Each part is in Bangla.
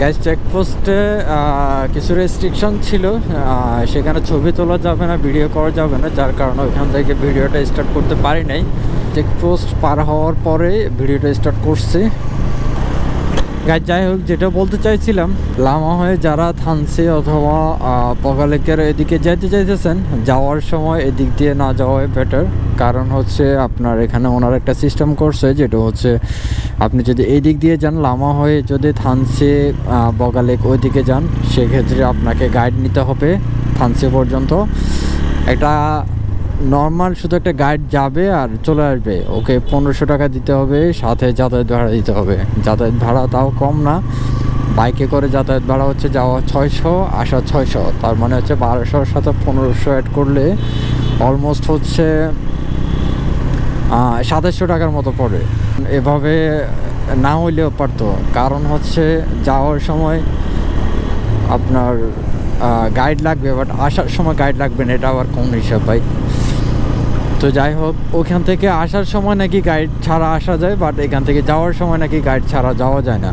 গ্যাস চেকপোস্টে কিছু রেস্ট্রিকশন ছিল সেখানে ছবি তোলা যাবে না ভিডিও করা যাবে না, যার কারণে ওইখান থেকে ভিডিওটা স্টার্ট করতে পারি নাই। চেকপোস্ট পার হওয়ার পরে ভিডিওটা স্টার্ট করছি। গাইজ, যাই হোক, যেটা বলতে চাইছিলাম, লামা হয়ে যারা থানসি অথবা পগালেকের এদিকে যেতে চাইতেছেন, যাওয়ার সময় এদিক দিয়ে না যাওয়াই বেটার কারণ হচ্ছে আপনার এখানে ওনার একটা সিস্টেম করছে, যেটা হচ্ছে আপনি যদি এই দিক দিয়ে যান, লামা হয়ে যদি থানসি বগালেক ওইদিকে যান, সেক্ষেত্রে আপনাকে গাইড নিতে হবে থানসি পর্যন্ত। একটা নর্মাল শুধু একটা গাইড যাবে আর চলে আসবে। ওকে পনেরোশো টাকা দিতে হবে, সাথে যাতায়াত ভাড়া দিতে হবে। যাতায়াত ভাড়া তাও কম না। বাইকে করে যাতায়াত ভাড়া হচ্ছে যাওয়া ছয়শো, আসা ছয়শো। তার মানে হচ্ছে বারোশোর সাথে পনেরোশো অ্যাড করলে অলমোস্ট হচ্ছে সাতাশশো টাকার মতো পড়ে। এভাবে না হইলেও পারতো। কারণ হচ্ছে যাওয়ার সময় আপনার গাইড লাগবে বাট আসার সময় গাইড লাগবে না, এটা আবার কোন হিসাব ভাই? তো যাই হোক, ওখান থেকে আসার সময় নাকি গাইড ছাড়া আসা যায় বাট এখান থেকে যাওয়ার সময় নাকি গাইড ছাড়া যাওয়া যায় না।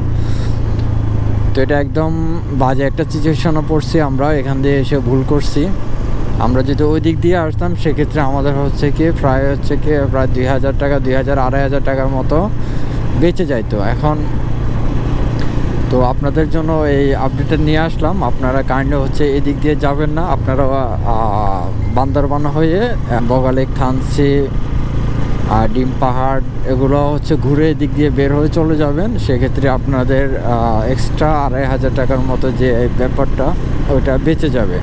তো এটা একদম বাজে একটা সিচুয়েশনে পড়ছি আমরা, এখান দিয়ে এসে ভুল করছি। আমরা যদি ওই দিক দিয়ে আসতাম, সেক্ষেত্রে আমাদের হচ্ছে কি, প্রায় হচ্ছে কি, প্রায় দুই হাজার টাকা, দুই হাজার, আড়াই হাজার টাকার মতো বেঁচে যাইতো। এখন তো আপনাদের জন্য এই আপডেটটা নিয়ে আসলাম। আপনারা কাইন্ডলি হচ্ছে এদিক দিয়ে যাবেন না, আপনারা বান্দরবান হয়ে বগালেক থানসি আর ডিম পাহাড় এগুলো হচ্ছে ঘুরে দিক দিয়ে বের হয়ে চলে যাবেন। সেক্ষেত্রে আপনাদের এক্সট্রা আড়াই হাজার টাকার মতো যে ব্যাপারটা, ওইটা বেঁচে যাবে।